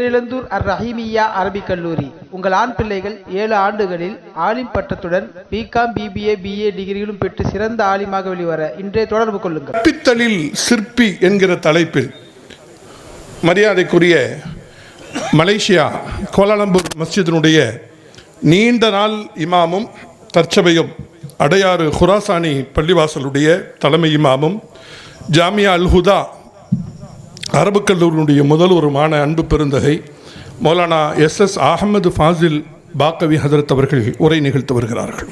பேரிழந்தூர் அர் ரஹீமியா அரபிக் கல்லூரி. உங்கள் ஆண் பிள்ளைகள் ஏழு ஆண்டுகளில் ஆலிம் பட்டத்துடன் பிகாம் பிபிஏ பிஏ டிகிரிகளும் பெற்று சிறந்த ஆலிமாக வெளிவர இன்றைய தொடர்பு கொள்ளுங்கள். கற்பித்தலில் சிற்பி என்கிற தலைப்பில் மரியாதைக்குரிய மலேசியா கோலாலம்பூர் மஸ்ஜிதினுடைய நீண்ட நாள் இமாமும் தற்சபையும் அடையாறு ஹுராசானி பள்ளிவாசலுடைய தலைமை இமாமும் ஜாமியா அல் ஹுதா அரபுக் கல்லூரியினுடைய முதல்வருமான அன்பு பெருந்தகை மௌலானா எஸ் எஸ் அகமது ஃபாசில் பாக்கவி ஹதரத் அவர்கள் உரை நிகழ்த்து வருகிறார்கள்.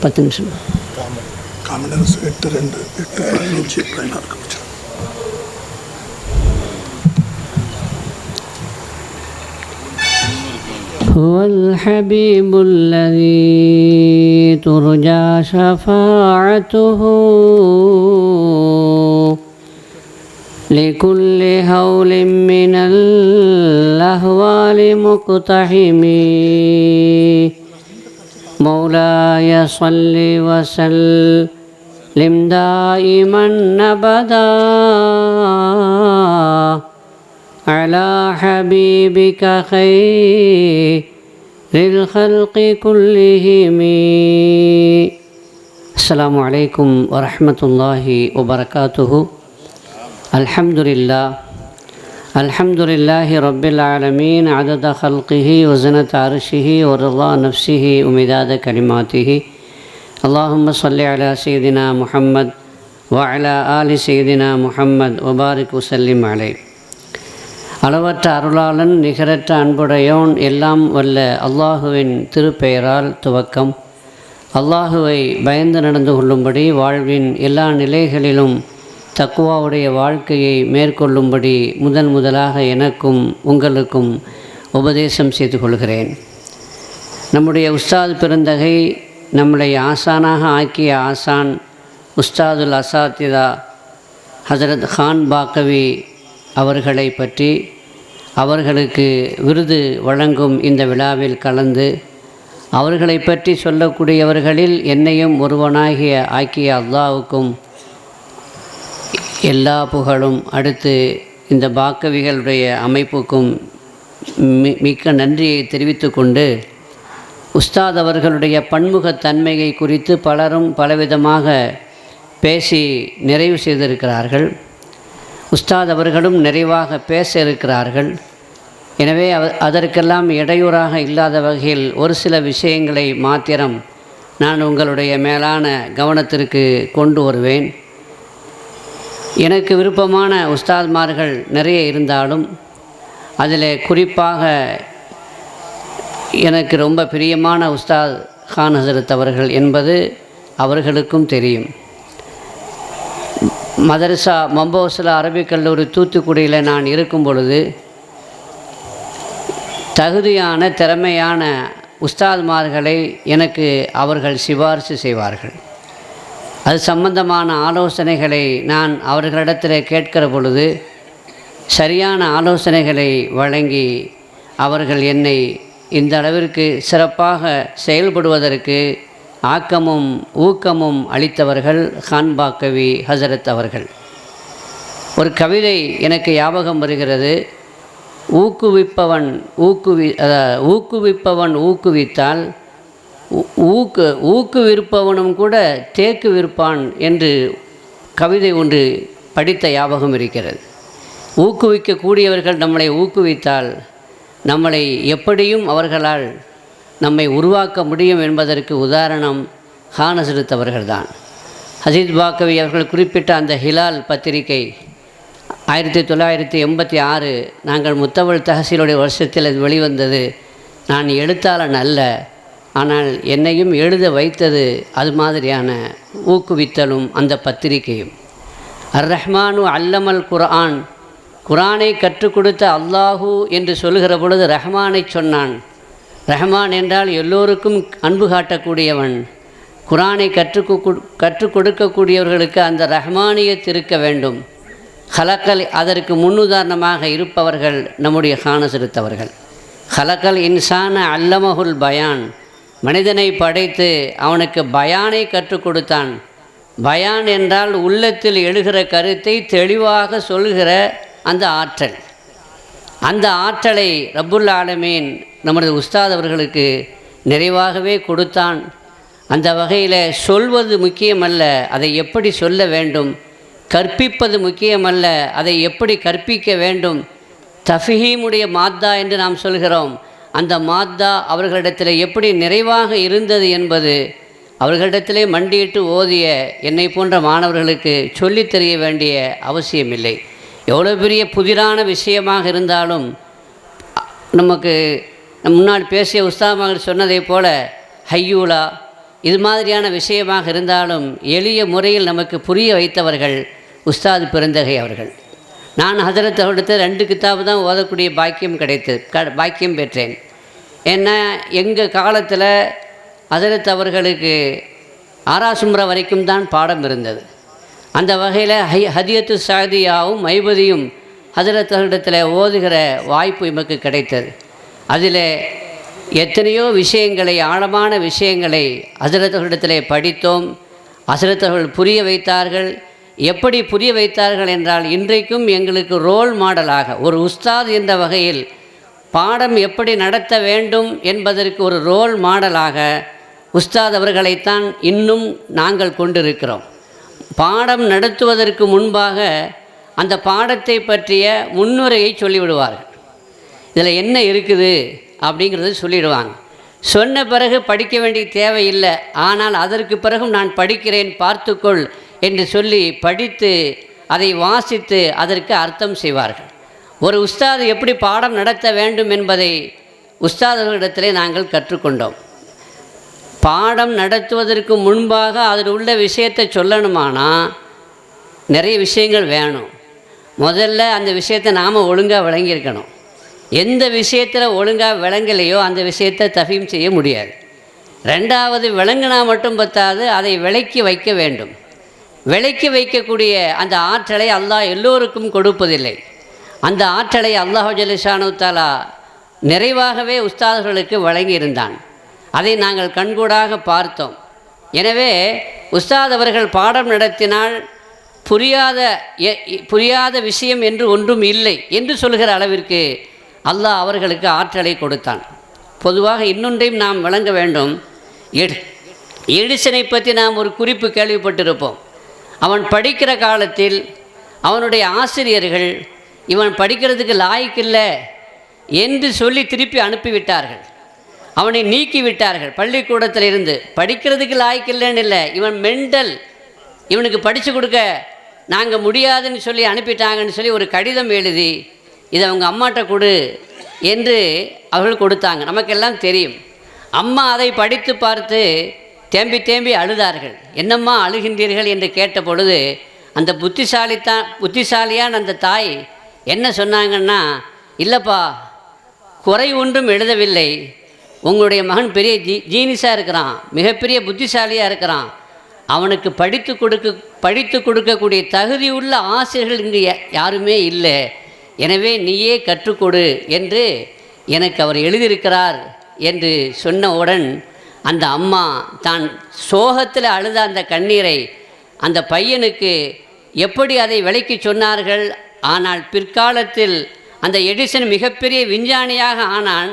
பத்து நிமிஷம். காமனரசு எட்டு ரெண்டு எட்டு பதினஞ்சு பதினாறு هو الحبيب الذي ترجى شفاعته لكل هول من الأهوال مقتحم. مولاي صل وسلم دائما أبدا. على حبيبك خير الخلق كلهم. السلام عليكم ورحمة الله وبركاته. الحمد لله. الحمد لله رب العالمين عدد خلقه وزنة عرشه ورضا نفسه ومداد كلماته. اللهم صل على سيدنا محمد وعلى آل سيدنا محمد وبارك وسلم عليه. அளவற்ற அருளாளன் நிகரற்ற அன்புடையோன் எல்லாம் வல்ல அல்லாஹுவின் திருப்பெயரால் துவக்கம். அல்லாஹுவை பயந்து நடந்து கொள்ளும்படி வாழ்வின் எல்லா நிலைகளிலும் தக்குவாவுடைய வாழ்க்கையை மேற்கொள்ளும்படி முதன் முதலாக எனக்கும் உங்களுக்கும் உபதேசம் செய்து கொள்கிறேன். நம்முடைய உஸ்தாத் பெருந்தகை நம்மளை ஆசானாக ஆக்கிய ஆசான் உஸ்தாதுல் அசாத்திதா ஹசரத் கான் பாக்கவி அவர்களை பற்றி அவர்களுக்கு விருது வழங்கும் இந்த விழாவில் கலந்து அவர்களை பற்றி சொல்லக்கூடியவர்களில் என்னையும் ஒருவனாகிய ஆக்கிய அல்லாவுக்கும் எல்லா புகழும் அடுத்து இந்த பாக்கவிகளுடைய அமைப்புக்கும் மி மிக்க நன்றியை தெரிவித்து கொண்டு உஸ்தாத் அவர்களுடைய பன்முகத்தன்மையை குறித்து பலரும் பலவிதமாக பேசி நிறைவு செய்திருக்கிறார்கள். உஸ்தாத் அவர்களும் நிறைவாக பேச இருக்கிறார்கள். எனவே அதற்கெல்லாம் இடையூறாக இல்லாத வகையில் ஒரு சில விஷயங்களை மாத்திரம் நான் உங்களுடைய மேலான கவனத்திற்கு கொண்டு வருவேன். எனக்கு விருப்பமான உஸ்தாத்மார்கள் நிறைய இருந்தாலும் அதில் குறிப்பாக எனக்கு ரொம்ப பிரியமான உஸ்தாத் கான் ஹசரத் அவர்கள் என்பது அவர்களுக்கும் தெரியும். மதரசா மம்போசில் அரபிக் கல்லூரி தூத்துக்குடியில் நான் இருக்கும் பொழுது தகுதியான திறமையான உஸ்தாத்மார்களை எனக்கு அவர்கள் சிபாரிசு செய்வார்கள். அது சம்பந்தமான ஆலோசனைகளை நான் அவர்களிடத்தில் கேட்கிற பொழுது சரியான ஆலோசனைகளை வழங்கி அவர்கள் என்னை இந்த அளவிற்கு சிறப்பாக செயல்படுவதற்கு ஆக்கமும் ஊக்கமும் அளித்தவர்கள் ஹான்பாக்கவி ஹசரத் அவர்கள். ஒரு கவிதை எனக்கு ஞாபகம் வருகிறது. ஊக்குவிப்பவன் ஊக்குவி ஊக்குவிப்பவன் ஊக்குவித்தால் ஊக்கு ஊக்குவிருப்பவனும் கூட தேக்கு விற்பான் என்று கவிதை ஒன்று படித்த ஞாபகம் இருக்கிறது. ஊக்குவிக்கக்கூடியவர்கள் நம்மளை ஊக்குவித்தால் நம்மளை எப்படியும் அவர்களால் நம்மை உருவாக்க முடியும் என்பதற்கு உதாரணம் ஹானசருத் அவர்கள்தான். ஹசீத் பாக்கவி அவர்கள் குறிப்பிட்ட அந்த ஹிலால் பத்திரிகை ஆயிரத்தி தொள்ளாயிரத்தி எண்பத்தி ஆறு நாங்கள் முத்தவள் தஹசீலுடைய வருஷத்தில் அது வெளிவந்தது. நான் எழுத்தாளன் அல்ல ஆனால் என்னையும் எழுத வைத்தது அது மாதிரியான ஊக்குவித்தலும் அந்த பத்திரிகையும். அர் ரஹ்மானு அல்லமல் குர்ஆன் குரானை கற்றுக் கொடுத்த அல்லாஹூ என்று சொல்லுகிற பொழுது ரஹ்மானை சொன்னான் ரஹ்மான் என்றால் எல்லோருக்கும் அன்பு காட்டக்கூடியவன். குரானை கற்றுக் கற்றுக் கொடுக்கக்கூடியவர்களுக்கு அந்த ரஹ்மானியத் இருக்க வேண்டும். ஹலக்கல் அதற்கு முன்னுதாரணமாக இருப்பவர்கள் நம்முடைய காணசிருத்தவர்கள் ஹலக்கல் இன்சான அல்லமஹுல் பயான். மனிதனை படைத்து அவனுக்கு பயானை கற்றுக் கொடுத்தான். பயான் என்றால் உள்ளத்தில் எழுகிற கருத்தை தெளிவாக சொல்கிற அந்த ஆற்றல். அந்த ஆற்றலை ரபுல் ஆலமீன் நமது உஸ்தாத் அவர்களுக்கு நிறைவாகவே கொடுத்தான். அந்த வகையில் சொல்வது முக்கியமல்ல அதை எப்படி சொல்ல வேண்டும் கற்பிப்பது முக்கியமல்ல அதை எப்படி கற்பிக்க வேண்டும். தஃபீமுடைய மாத்தா என்று நாம் சொல்கிறோம். அந்த மாத்தா அவர்களிடத்தில் எப்படி நிறைவாக இருந்தது என்பது அவர்களிடத்திலே மண்டியிட்டு ஓதிய என்னை போன்ற மாணவர்களுக்கு சொல்லித் தெரிய வேண்டிய அவசியமில்லை. எவ்வளோ பெரிய புதிரான விஷயமாக இருந்தாலும் நமக்கு முன்னாடி முன்னால் பேசிய உஸ்தாமகள் சொன்னதைப் போல ஹையூலா இது மாதிரியான விஷயமாக இருந்தாலும் எளிய முறையில் நமக்கு புரிய வைத்தவர்கள் உஸ்தாது பெருந்தகை அவர்கள். நான் ஹசரத் அவர்கிட்ட ரெண்டு கித்தாபு தான் ஓதக்கூடிய பாக்கியம் கிடைத்தது க பாக்கியம் பெற்றேன். ஏன்னா எங்கள் காலத்தில் ஹசரத் அவர்களுக்கு ஆராசுமுறை வரைக்கும் தான் பாடம் இருந்தது. அந்த வகையில் ஹை ஹதியத்து சாதியாவும் மைபதியும் ஹசரத் அவர்களிடத்தில் ஓதுகிற வாய்ப்பு எமக்கு கிடைத்தது. அதில் எத்தனையோ விஷயங்களை ஆழமான விஷயங்களை ஹசரத் படித்தோம். ஹசரத் புரிய வைத்தார்கள். எப்படி புரிய வைத்தார்கள் என்றால் இன்றைக்கும் எங்களுக்கு ரோல் மாடலாக ஒரு உஸ்தாத் என்ற வகையில் பாடம் எப்படி நடத்த வேண்டும் என்பதற்கு ஒரு ரோல் மாடலாக உஸ்தாத் அவர்களைத்தான் இன்னும் நாங்கள் கொண்டிருக்கிறோம். பாடம் நடத்துவதற்கு முன்பாக அந்த பாடத்தை பற்றிய முன்னுரையை சொல்லிவிடுவார்கள். இதில் என்ன இருக்குது அப்படிங்கிறது சொல்லிடுவாங்க. சொன்ன பிறகு படிக்க வேண்டிய தேவையில்லை ஆனால் அதற்கு பிறகும் நான் படிக்கிறேன் பார்த்துக்கொள் என்று சொல்லி படித்து அதை வாசித்து அதற்கு அர்த்தம் செய்வார்கள். ஒரு உஸ்தாது எப்படி பாடம் நடத்த வேண்டும் என்பதை உஸ்தாதர்களிடத்திலே நாங்கள் கற்றுக்கொண்டோம். பாடம் நடத்துவதற்கு முன்பாக அதில் உள்ள விஷயத்தை சொல்லணுமானா நிறைய விஷயங்கள் வேணும். முதல்ல அந்த விஷயத்தை நாம் ஒழுங்காக விளங்கியிருக்கணும். எந்த விஷயத்தில் ஒழுங்காக விளங்கலையோ அந்த விஷயத்தை தஃபீம் செய்ய முடியாது. ரெண்டாவது விளங்கினா மட்டும் பத்தாது அதை விளக்கி வைக்க வேண்டும். விலைக்கு வைக்கக்கூடிய அந்த ஆற்றலை அல்லாஹ் எல்லோருக்கும் கொடுப்பதில்லை. அந்த ஆற்றலை அல்லாஹ் ஜலிஷானு தாலா நிறைவாகவே உஸ்தாதுகளுக்கு வழங்கியிருந்தான். அதை நாங்கள் கண்கூடாக பார்த்தோம். எனவே உஸ்தாத் அவர்கள் பாடம் நடத்தினால் புரியாத எ- புரியாத விஷயம் என்று ஒன்றும் இல்லை என்று சொல்கிற அளவிற்கு அல்லாஹ் அவர்களுக்கு ஆற்றலை கொடுத்தான். பொதுவாக இன்னொன்றையும் நாம் வழங்க வேண்டும். எடு. எடிசனை பற்றி நாம் ஒரு குறிப்பு கேள்விப்பட்டிருப்போம். அவன் படிக்கிற காலத்தில் அவனுடைய ஆசிரியர்கள் இவன் படிக்கிறதுக்கு லாய்க்கில்லை என்று சொல்லி திருப்பி அனுப்பிவிட்டார்கள். அவனை நீக்கி விட்டார்கள். பள்ளிக்கூடத்தில் இருந்து படிக்கிறதுக்கு லாய்க்கில்லைன்னு இல்லை. இவன் மெண்டல். இவனுக்கு படித்து கொடுக்க. நாங்கள் முடியாதுன்னு சொல்லி அனுப்பிட்டாங்கன்னு சொல்லி ஒரு கடிதம் எழுதி இதை அவங்க அம்மாட்ட கொடு என்று அவர்கள் கொடுத்தாங்க. நமக்கெல்லாம் தெரியும். அம்மா அதை படித்து பார்த்து தேம்பி தேம்பி அழுதார்கள். என்னம்மா அழுகின்றீர்கள் என்று கேட்ட பொழுது அந்த புத்திசாலித்தான் புத்திசாலியான அந்த தாய் என்ன சொன்னாங்கன்னா இல்லைப்பா குறை ஒன்றும் எழுதவில்லை. உங்களுடைய மகன் பெரிய ஜீ ஜீனிஸாக இருக்கிறான். மிகப்பெரிய புத்திசாலியாக இருக்கிறான். அவனுக்கு படித்து கொடுக்க படித்து கொடுக்கக்கூடிய தகுதி உள்ள ஆசிரியர்கள் இங்கே யாருமே இல்லை. எனவே நீயே கற்றுக்கொடு என்று எனக்கு அவர் எழுதியிருக்கிறார் என்று சொன்னவுடன் அந்த அம்மா தான் சோகத்தில் அழுத அந்த கண்ணீரை அந்த பையனுக்கு எப்படி அதை விலைக்கு சொன்னார்கள்? ஆனால் பிற்காலத்தில் அந்த எடிசன் மிகப்பெரிய விஞ்ஞானியாக ஆனான்.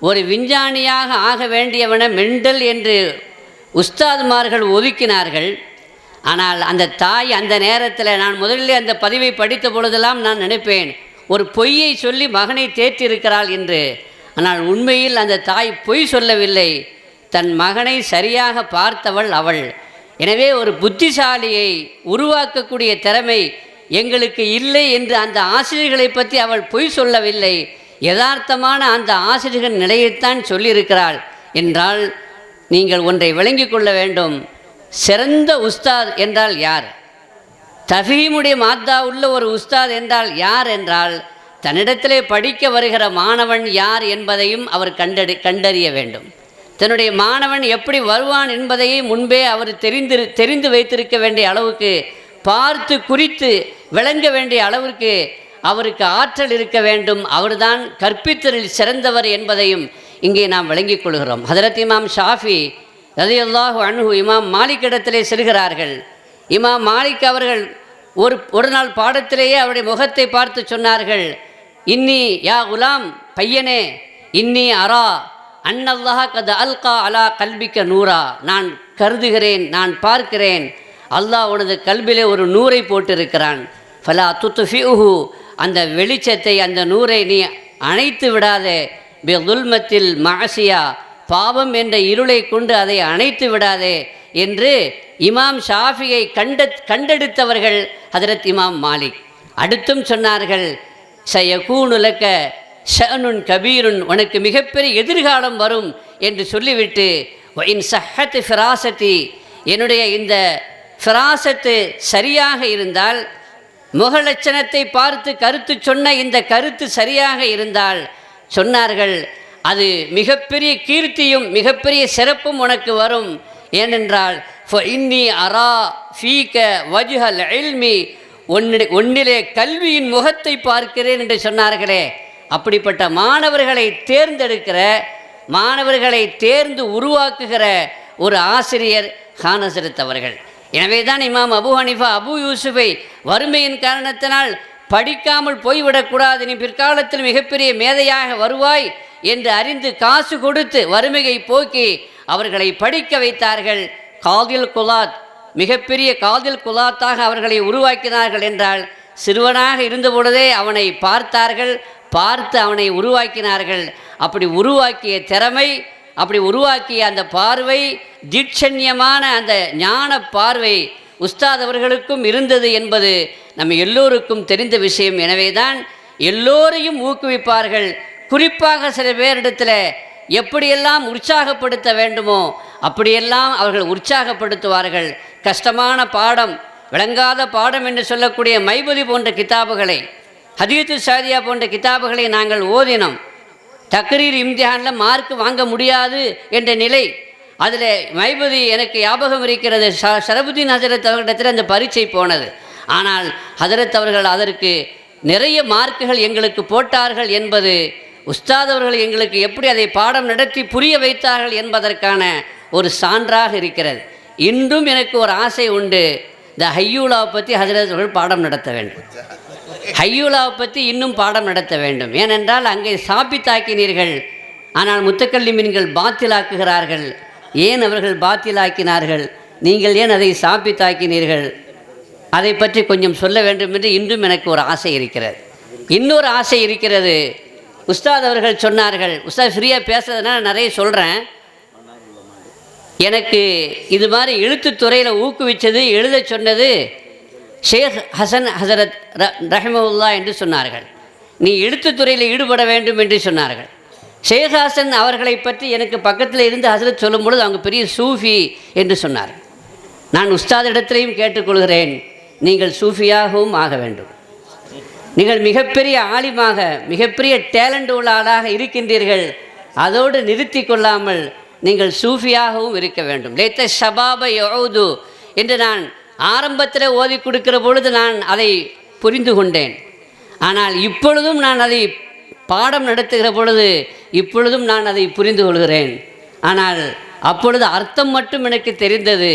ஒரு விஞ்ஞானியாக ஆக வேண்டியவனை மெண்டல் என்று உஸ்தாதுமார்கள் ஒதுக்கினார்கள். ஆனால் அந்த தாய் அந்த நேரத்தில் நான் முதலில் அந்த பதிவை படித்த பொழுதெல்லாம் நான் நினைப்பேன். ஒரு பொய்யை சொல்லி மகனை தேற்றிருக்கிறாள் என்று. ஆனால் உண்மையில் அந்த தாய் பொய் சொல்லவில்லை. தன் மகனை சரியாக பார்த்தவள் அவள். எனவே ஒரு புத்திசாலியை உருவாக்கக்கூடிய திறமை எங்களுக்கு இல்லை என்று அந்த ஆசிரியர்களை பற்றி அவள் பொய் சொல்லவில்லை. யதார்த்தமான அந்த ஆசிரியர்கள் நிலையைத்தான் சொல்லியிருக்கிறாள் என்றால் நீங்கள் ஒன்றை விளங்கி கொள்ள வேண்டும். சிறந்த உஸ்தாத் என்றால் யார்? தஃபீமுடைய மாத்தா உள்ள ஒரு உஸ்தாத் என்றால் யார் என்றால் தன்னிடத்திலே படிக்க வருகிற மாணவன் யார் என்பதையும் அவர் கண்டறி கண்டறிய வேண்டும். தன்னுடைய மாணவன் எப்படி வருவான் என்பதையும் முன்பே அவர் தெரிந்து தெரிந்து வைத்திருக்க வேண்டிய அளவுக்கு பார்த்து குறித்து விளங்க வேண்டிய அளவிற்கு அவருக்கு ஆற்றல் இருக்க வேண்டும். அவர்தான் கற்பித்தலில் சிறந்தவர் என்பதையும் இங்கே நாம் விளங்கிக் கொள்கிறோம். ஹதரத் இமாம் ஷாஃபி ரதியுல்லாஹு அன்ஹு இமாம் மாலிக் இடத்திலே செல்கிறார்கள். இமாம் மாலிக் அவர்கள் ஒரு ஒரு நாள் பாடத்திலேயே அவருடைய முகத்தை பார்த்து சொன்னார்கள் இன்னி யா குலாம் பையனே இன்னி அரா அன்னல்லாஹ கத அல்கா அலா கல்பிக்க நூறா. நான் கருதுகிறேன் நான் பார்க்கிறேன். அல்லாஹ் உனது கல்விலே ஒரு நூரை போட்டிருக்கிறான். ஃபலா துத்துஃபியூஹு அந்த வெளிச்சத்தை அந்த நூரை நீ அணைத்து விடாதே. துல்மத்தில் மாசியா பாவம் என்ற இருளை கொண்டு அதை அணைத்து விடாதே. என்று இமாம் ஷாஃபியை கண்ட கண்டெடுத்தவர்கள் ஹதரத் இமாம் மாலிக். அடுத்தும் சொன்னார்கள் சயகூனுலக்க ஷனுன் கபீருன் உனக்கு மிகப்பெரிய எதிர்காலம் வரும் என்று சொல்லிவிட்டு இன் சஹத் ஃபிராசத்தி என்னுடைய இந்த ஃபிராசத்து சரியாக இருந்தால் முகலட்சணத்தை பார்த்து கருத்து சொன்ன இந்த கருத்து சரியாக இருந்தால் சொன்னார்கள் அது மிகப்பெரிய கீர்த்தியும் மிகப்பெரிய சிறப்பும் உனக்கு வரும் ஏனென்றால் இன்னி அரா ஃபீக வஜுஹல் எல்மி ஒன்னிட ஒன்னிலே கல்வியின் முகத்தை பார்க்கிறேன் என்று சொன்னார்களே. அப்படிப்பட்ட மாணவர்களை தேர்ந்தெடுக்கிற மாணவர்களை தேர்ந்து உருவாக்குகிற ஒரு ஆசிரியர் ஹானசரத் அவர்கள். எனவே தான் இமாம் அபு ஹனிஃபா அபு யூசுஃபை வறுமையின் காரணத்தினால் படிக்காமல் போய்விடக்கூடாது. நீ பிற்காலத்தில் மிகப்பெரிய மேதையாக வருவாய். என்று அறிந்து காசு கொடுத்து வறுமையை போக்கி அவர்களை படிக்க வைத்தார்கள். காதில் குலாத் மிகப்பெரிய காதில் குலாத்தாக அவர்களை உருவாக்கினார்கள் என்றால் சிறுவனாக இருந்தபொழுதே அவனை பார்த்தார்கள் பார்த்து அவனை உருவாக்கினார்கள். அப்படி உருவாக்கிய திறமை அப்படி உருவாக்கிய அந்த பார்வை தீட்சண்யமான அந்த ஞான பார்வை உஸ்தாத் அவர்களுக்கும் இருந்தது என்பது நம்ம எல்லோருக்கும் தெரிந்த விஷயம். எனவேதான் எல்லோரையும் ஊக்குவிப்பார்கள். குறிப்பாக சில பேரிடத்தில் எப்படியெல்லாம் உற்சாகப்படுத்த வேண்டுமோ அப்படியெல்லாம் அவர்கள் உற்சாகப்படுத்துவார்கள். கஷ்டமான பாடம் விளங்காத பாடம் என்று சொல்லக்கூடிய மைபதி போன்ற கிதாபுகளை ஹதீத்து சாதியா போன்ற கிதாபுகளை நாங்கள் ஓதினோம். தக்ரீர் இம்தியானில் மார்க் வாங்க முடியாது என்ற நிலை. அதில் மைபதி எனக்கு ஞாபகம் இருக்கிறது. ஷ ஷரபுதீன் ஹசரத் அவர்களிடத்தில் அந்த பரீட்சை போனது. ஆனால் ஹசரத் அவர்கள் அதற்கு நிறைய மார்க்குகள் எங்களுக்கு போட்டார்கள் என்பது உஸ்தாத் அவர்கள் எங்களுக்கு எப்படி அதை பாடம் நடத்தி புரிய வைத்தார்கள் என்பதற்கான ஒரு சான்றாக இருக்கிறது. இன்றும் எனக்கு ஒரு ஆசை உண்டு. இந்த ஹையூலாவை பற்றி ஹசரத் அவர்கள் பாடம் நடத்த வேண்டும். ஹையூலாவை பற்றி இன்னும் பாடம் நடத்த வேண்டும். ஏனென்றால் அங்கே சாப்பித்தாக்கினீர்கள் ஆனால் முத்தக்கல்லி மீன்கள் பாத்திலாக்குகிறார்கள். ஏன் அவர்கள் பாத்திலாக்கினார்கள்? நீங்கள் ஏன் அதை சாப்பித்தாக்கினீர்கள் அதை பற்றி கொஞ்சம் சொல்ல வேண்டும் என்று இன்றும் எனக்கு ஒரு ஆசை இருக்கிறது. இன்னொரு ஆசை இருக்கிறது. உஸ்தாத் அவர்கள் சொன்னார்கள். உஸ்தாத் ஃப்ரீயாக பேசுறதுனால நிறைய சொல்கிறேன் எனக்கு இது மாதிரி எழுத்துத்துறையில் ஊக்குவித்தது எழுத சொன்னது ஷேக் ஹசன் ஹசரத் ர ரஹிமவுல்லா என்று சொன்னார்கள். நீ எழுத்துத்துறையில் ஈடுபட வேண்டும் என்று சொன்னார்கள். ஷேக் ஹாசன் அவர்களை பற்றி எனக்கு பக்கத்தில் இருந்து ஹசரத் சொல்லும் பொழுது அவங்க பெரிய சூஃபி என்று சொன்னார் நான் உஸ்தாத் இடத்திலையும் கேட்டுக்கொள்கிறேன். நீங்கள் சூஃபியாகவும் ஆக வேண்டும். நீங்கள் மிகப்பெரிய ஆலிமாக மிகப்பெரிய டேலண்ட் உள்ள ஆளாக இருக்கின்றீர்கள். அதோடு நிறுத்தி கொள்ளாமல் நீங்கள் சூஃபியாகவும் இருக்க வேண்டும். லேத்த ஷபாப யௌது என்று நான் ஆரம்பத்தில் ஓதி கொடுக்கிற பொழுது நான் அதை புரிந்து கொண்டேன். ஆனால் இப்பொழுதும் நான் அதை பாடம் நடத்துகிற பொழுது இப்பொழுதும் நான் அதை புரிந்து கொள்கிறேன். ஆனால் அப்பொழுது அர்த்தம் மட்டும் எனக்கு தெரிந்தது.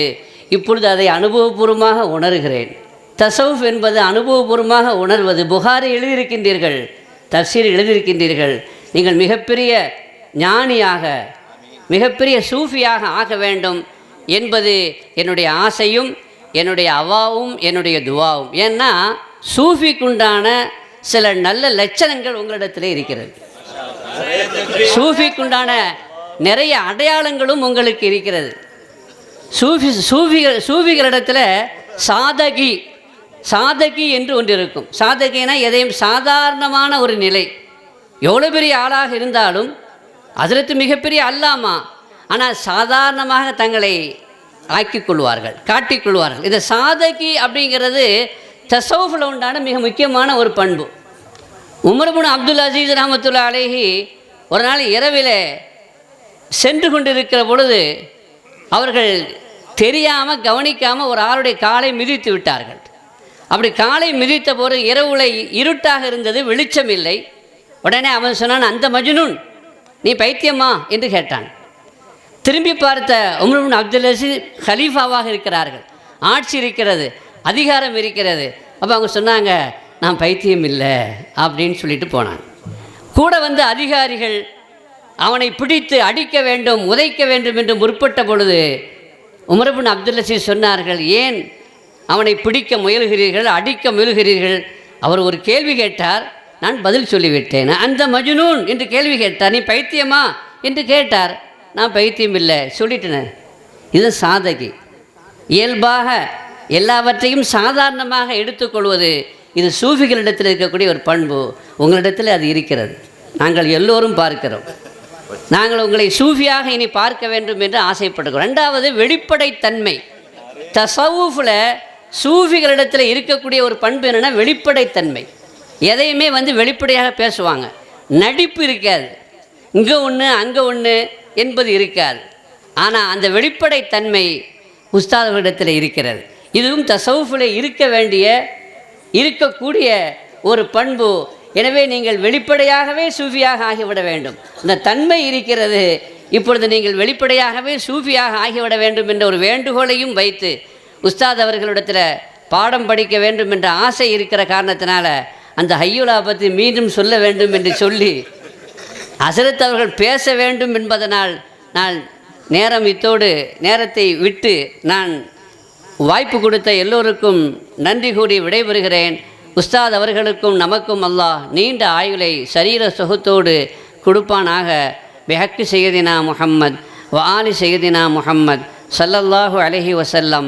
இப்பொழுது அதை அனுபவபூர்வமாக உணர்கிறேன். தசவுஃப் என்பது அனுபவபூர்வமாக உணர்வது. புகாரை எழுதியிருக்கின்றீர்கள் தப்சீர் எழுதியிருக்கின்றீர்கள். நீங்கள் மிகப்பெரிய ஞானியாக மிகப்பெரிய சூஃபியாக ஆக வேண்டும் என்பது என்னுடைய ஆசையும் என்னுடைய அவாவும் என்னுடைய துவாவும். ஏன்னா சூஃபிக்குண்டான சில நல்ல லட்சணங்கள் உங்களிடத்தில் இருக்கிறது. சூஃபிக்குண்டான நிறைய அடையாளங்களும் உங்களுக்கு இருக்கிறது. சூஃபி சூஃபிகள் சூஃபிகளிடத்தில் சாதகி சாதகி என்று ஒன்று இருக்கும் சாதகினா எதையும் சாதாரணமான ஒரு நிலை. எவ்வளோ பெரிய ஆளாக இருந்தாலும் அதிலத்து மிகப்பெரிய அல்லாமா. ஆனால் சாதாரணமாக தங்களை ஆக்கிக் கொள்வார்கள் காட்டிக்கொள்வார்கள் இந்த சாதகி அப்படிங்கிறது தசவுஃபில் உண்டான மிக முக்கியமான ஒரு பண்பு. உமர்புன் அப்துல் அசீஸ் ரஹமத்துல்லா அலேஹி ஒரு நாள் இரவில் சென்று கொண்டிருக்கிற பொழுது அவர்கள் தெரியாமல் கவனிக்காமல் ஒரு ஆளுடைய காலை மிதித்து விட்டார்கள். அப்படி காலை மிதித்த போது இரவுல இருட்டாக இருந்தது வெளிச்சம் இல்லை. உடனே அவன் சொன்னான் அந்த மஜ்னூன் நீ பைத்தியமா என்று கேட்டான். திரும்பி பார்த்த உமர் அப்துல் அசீஸ் ஹலீஃபாவாக இருக்கிறார்கள். ஆட்சி இருக்கிறது அதிகாரம் இருக்கிறது. அப்போ அவங்க சொன்னாங்க நான் பைத்தியம் இல்லை அப்படின்னு சொல்லிட்டு போனான் கூட வந்த அதிகாரிகள் அவனை பிடித்து அடிக்க வேண்டும் உதைக்க வேண்டும் என்று முற்பட்ட பொழுது உமரபின் அப்துல் அசீஸ் சொன்னார்கள் ஏன் அவனை பிடிக்க முயல்கிறீர்கள் அடிக்க முயல்கிறீர்கள். அவர் ஒரு கேள்வி கேட்டார் நான் பதில் சொல்லிவிட்டேன். அந்த மஜ்னூன் என்று கேள்வி கேட்டார். நீ பைத்தியமா? என்று கேட்டார். நான் பைத்தியம் இல்லை. சொல்லிட்டேன். இது சாதகி. இயல்பாக எல்லாவற்றையும் சாதாரணமாக எடுத்துக்கொள்வது இது சூஃபிகளிடத்தில் இருக்கக்கூடிய ஒரு பண்பு. உங்களிடத்தில் அது இருக்கிறது. நாங்கள் எல்லோரும் பார்க்கிறோம். நாங்கள் உங்களை சூஃபியாக இனி பார்க்க வேண்டும் என்று ஆசைப்படுகிறோம். ரெண்டாவது வெளிப்படைத்தன்மை. தசவுஃபில் சூஃபிகளிடத்தில் இருக்கக்கூடிய ஒரு பண்பு என்னென்னா வெளிப்படைத்தன்மை. எதையுமே வந்து வெளிப்படையாக பேசுவாங்க. நடிப்பு இருக்காது. இங்கே ஒன்று அங்கே ஒன்று என்பது இருக்காது. ஆனால் அந்த வெளிப்படைத்தன்மை உஸ்தாதவர்களிடத்தில் இருக்கிறது. இதுவும் தசவுஃபில் இருக்க வேண்டிய இருக்கக்கூடிய ஒரு பண்பு. எனவே நீங்கள் வெளிப்படையாகவே சூஃபியாக ஆகிவிட வேண்டும். இந்த தன்மை இருக்கிறது. இப்பொழுது நீங்கள் வெளிப்படையாகவே சூஃபியாக ஆகிவிட வேண்டும் என்ற ஒரு வேண்டுகோளையும் வைத்து உஸ்தாத் அவர்களிடத்தில் பாடம் படிக்க வேண்டும் என்ற ஆசை இருக்கிற காரணத்தினால அந்த ஹையுலா பற்றி மீண்டும் சொல்ல வேண்டும் என்று சொல்லி அசரத் அவர்கள் பேச வேண்டும் என்பதனால் நான் நேரம் இத்தோடு நேரத்தை விட்டு நான் வாய்ப்பு கொடுத்த எல்லோருக்கும் நன்றி கூறி விடைபெறுகிறேன். உஸ்தாத் அவர்களுக்கும் நமக்கும் அல்லாஹ் நீண்ட ஆயுளை சரீர சுகத்தோடு கொடுப்பானாக. பெஹக்கு செய்தினா முகம்மத் வாலி செய்தினா முகம்மது சல்லல்லாஹு அலஹி வசல்லம்